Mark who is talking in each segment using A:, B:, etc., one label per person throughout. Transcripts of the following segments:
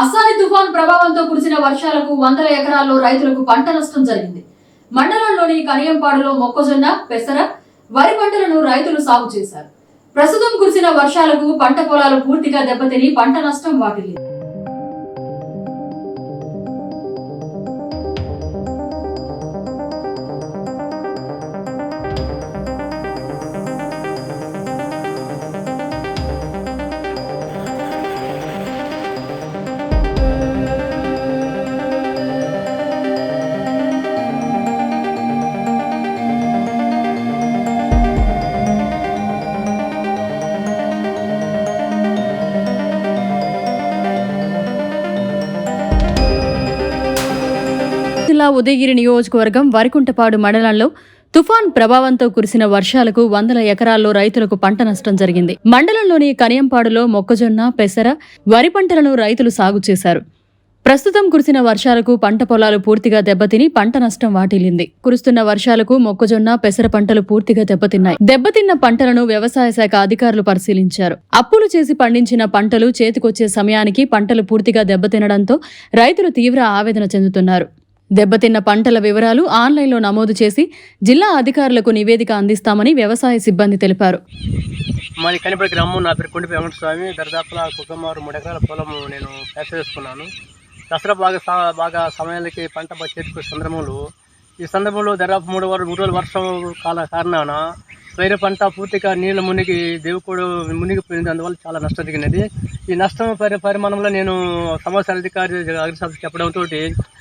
A: అస్సాని తుఫాన్ ప్రభావంతో కురిసిన వర్షాలకు వందల ఎకరాల్లో రైతులకు పంట నష్టం జరిగింది. మండలంలోని కనియంపాడులో మొక్కజొన్న పెసర వరి పంటలను రైతులు సాగు చేశారు. ప్రస్తుతం కురిసిన వర్షాలకు పంట పొలాలు పూర్తిగా దెబ్బతిని పంట నష్టం వాటిల్లింది. జిల్లా ఉదయగిరి నియోజకవర్గం వరికుంటపాడు మండలంలో తుఫాన్ ప్రభావంతో కురిసిన వర్షాలకు వందల ఎకరాల్లో రైతులకు పంట నష్టం జరిగింది. మండలంలోని కనియంపాడులో మొక్కజొన్న పెసర వరి పంటలను రైతులు సాగు చేశారు. ప్రస్తుతం కురిసిన వర్షాలకు పంట పొలాలు పూర్తిగా దెబ్బతిని పంట నష్టం వాటిల్లింది. కురుస్తున్న వర్షాలకు మొక్కజొన్న పెసర పంటలు పూర్తిగా దెబ్బతిన్నాయి. దెబ్బతిన్న పంటలను వ్యవసాయ శాఖ అధికారులు పరిశీలించారు. అప్పులు చేసి పండించిన పంటలు చేతికొచ్చే సమయానికి పంటలు పూర్తిగా దెబ్బతినడంతో రైతులు తీవ్ర ఆవేదన చెందుతున్నారు. దెబ్బతిన్న పంటల వివరాలు ఆన్లైన్లో నమోదు చేసి జిల్లా అధికారులకు నివేదిక అందిస్తామని వ్యవసాయ సిబ్బంది తెలిపారు.
B: మాది కనిపడి గ్రామం నా పేరు కొండపి వెంకట స్వామి దర్దాపులా కుటుంబారు మూడు ఎకరాల పొలం నేను పేస చేసుకున్నాను. దసరా బాగా బాగా సమయానికి పంట చేతికి సందర్భంలో ఈ సందర్భంలో దాదాపు మూడు వారు మూడు రోజుల వర్షం కాల కారణాన వేరే పంట పూర్తిగా నీళ్ళ మునిగి దేవుకోడు మునిగిపోయింది. అందువల్ల చాలా నష్టం జరిగినది. ఈ నష్టం పరి పరిమాణంలో నేను సమాచార అధికారి అగ్రిశాఖ చెప్పడంతో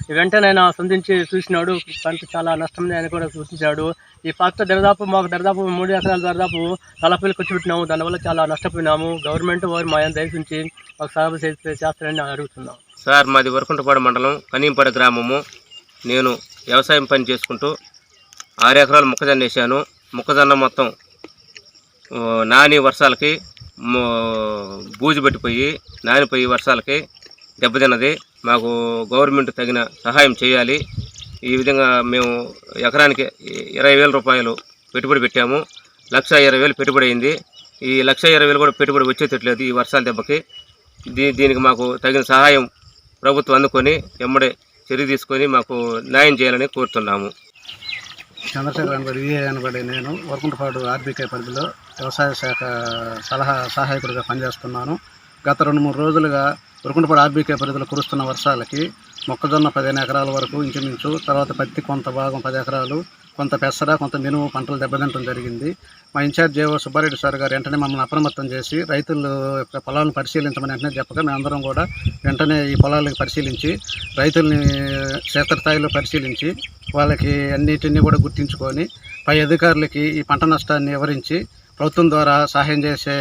B: వెంటనే ఆయన సంధించి చూసినాడు. పంట చాలా నష్టం ఆయన అని కూడా సూచించాడు. ఈ పంట దరిదాపు మాకు దరిదాపు మూడు ఎకరాల దరిదాపు నలభైలు ఖర్చు పెట్టినాము. దానివల్ల చాలా నష్టపోయినాము. గవర్నమెంట్ వారు మా దయచుంచి మాకు సహాయం చేస్తారని అడుగుతున్నాం.
C: సార్ మాది వరకుంటపాడు మండలం కనీంపడ గ్రామము. నేను వ్యవసాయం పని చేసుకుంటూ ఆరు ఎకరాలు మొక్కజొన్న వేసాను. మొక్కజొన్న మొత్తం నాని వర్షాలకి బూజు పెట్టిపోయి నానిపోయి వర్షాలకి దెబ్బతిన్నది. మాకు గవర్నమెంట్ తగిన సహాయం చేయాలి. ఈ విధంగా మేము ఎకరానికి ఇరవై వేల రూపాయలు పెట్టుబడి పెట్టాము. లక్ష ఇరవై వేలు పెట్టుబడి అయింది. ఈ లక్ష ఇరవై వేలు కూడా పెట్టుబడి వచ్చేటట్లేదు ఈ వర్షాల దెబ్బకి. దీ దీనికి మాకు తగిన సహాయం ప్రభుత్వం అందుకొని ఎమ్మడే చర్య తీసుకొని మాకు న్యాయం చేయాలని కోరుతున్నాము.
D: చంద్రశేఖర్ అనబడి విఏ అనబడి నేను వరకుంటపాడు ఆర్బీకే పరిధిలో వ్యవసాయ శాఖ సలహా సహాయకుడిగా పనిచేస్తున్నాను. గత రెండు మూడు రోజులుగా వరకుంటపాడు ఆర్బీకే పరిధిలో కురుస్తున్న వర్షాలకి మొక్కజొన్న పదిహేను ఎకరాల వరకు ఇంచుమించు తర్వాత పత్తి కొంత భాగం పది ఎకరాలు కొంత పెసర కొంత మినుము పంటలు దెబ్బతింటం జరిగింది. మా ఇన్ఛార్జ్ జేఓ సుబ్బారెడ్డి సార్ గారు వెంటనే మమ్మల్ని అప్రమత్తం చేసి రైతులు యొక్క పొలాలను పరిశీలించమని వెంటనే చెప్పగా మేమందరం కూడా వెంటనే ఈ పొలాలను పరిశీలించి రైతుల్ని క్షేత్రస్థాయిలో పరిశీలించి వాళ్ళకి అన్నిటిని కూడా గుర్తించుకొని పై అధికారులకి ఈ పంట నష్టాన్ని వివరించి ప్రభుత్వం ద్వారా సహాయం చేసే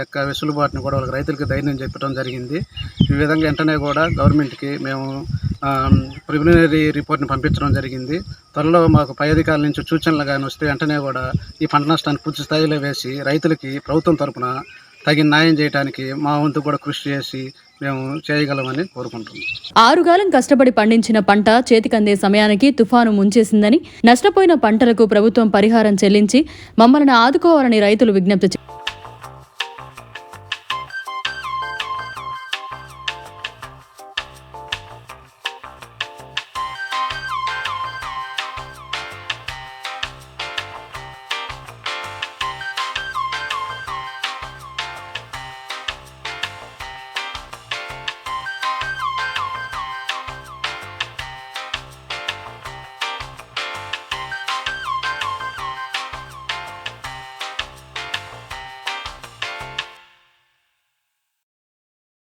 D: యొక్క వెసులుబాటుని కూడా వాళ్ళకి రైతులకి ధైర్యం చెప్పడం జరిగింది. ఈ విధంగా వెంటనే కూడా గవర్నమెంట్కి మేము ప్రిలిమినరీ రిపోర్ట్ని పంపించడం జరిగింది. త్వరలో మాకు పై అధికారుల నుంచి సూచనలు కానీ వస్తే వెంటనే కూడా ఈ పంట నష్టాన్ని పూర్తి స్థాయిలో వేసి రైతులకి ప్రభుత్వం తరపున తగిన న్యాయం చేయడానికి మా వంతు కూడా కృషి చేసి మేము చేయగలమని కోరుకుంటున్నాం.
A: ఆరుగాలం కష్టపడి పండించిన పంట చేతికందే సమయానికి తుఫాను ముంచేసిందని నష్టపోయిన పంటలకు ప్రభుత్వం పరిహారం చెల్లించి మమ్మల్ని ఆదుకోవాలని రైతులు విజ్ఞప్తి